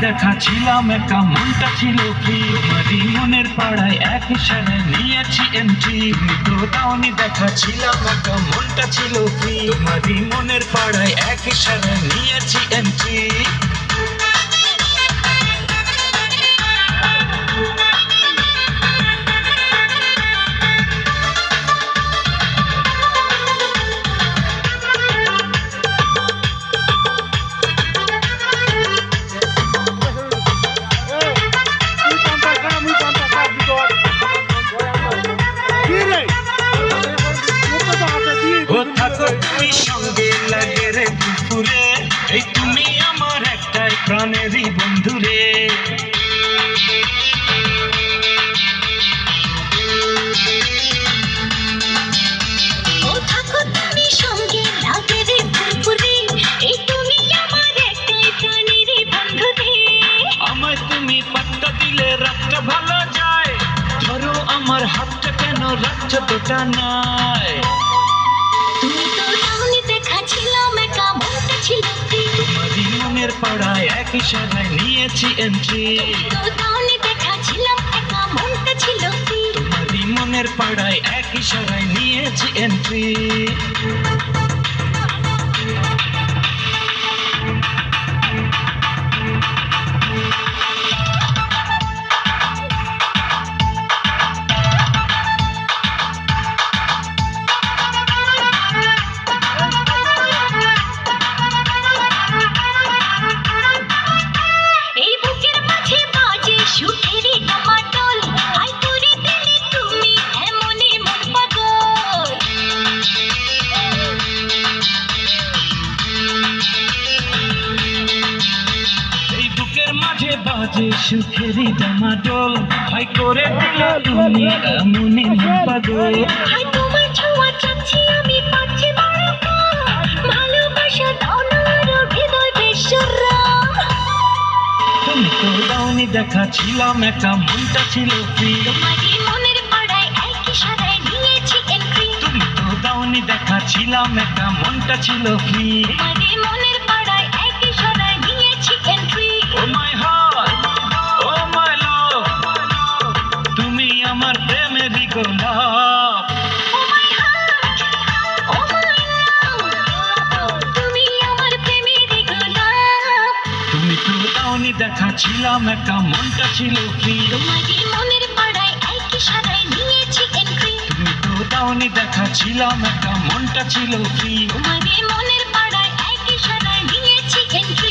দেখা ছিলাম একা মনটা ছিল কি? মনের পাড়ায় এক ইশারায় নিয়েছি এন্ট্রি তুমি তো দাওনি দেখা একা মনটা ছিল কি? মনের পাড়ায় এক ইশারায় নিয়েছি এন্ট্রি ও থাকো তুমি সঙ্গে লাগে রে দুপুরে এই তুমি আমার একটাই প্রাণেরই বন্ধু রে। ভালো যায়। ধরো আমার হাতটা কেন রাখছো তোটা নাই মনের পাড়ায় একই সভায় নিয়েছি এন্ট্রি তো দাওনি দেখা ছিলাম একা মনটা ছিল ফ্রি তোমারই মনের পাড়ায় একই সভায় নিয়েছি এন্ট্রি বাজে সুখেরই টমাটল হাই করে দিলে তুমি এমনই পাগল। দেখা ছিলাম একা মনটা ছিল ফ্রি তোমারই মনের পাড়ায় এক ইশারায় নিয়েছি এন্ট্রি তুমি তো দাওনি দেখা ছিলাম একা মনটা ছিল ফ্রি তোমারই মনের দেখা ছিলাম একটা মনটা ছিল ফ্রি। তোমারই মনের পাড়ায় একই নিয়েছি এন্ট্রি তুমি তো দাওনি দেখা ছিলাম একটা মনটা ছিল ফ্রি। তোমারই মনের পাড়ায় একই নিয়েছি এন্ট্রি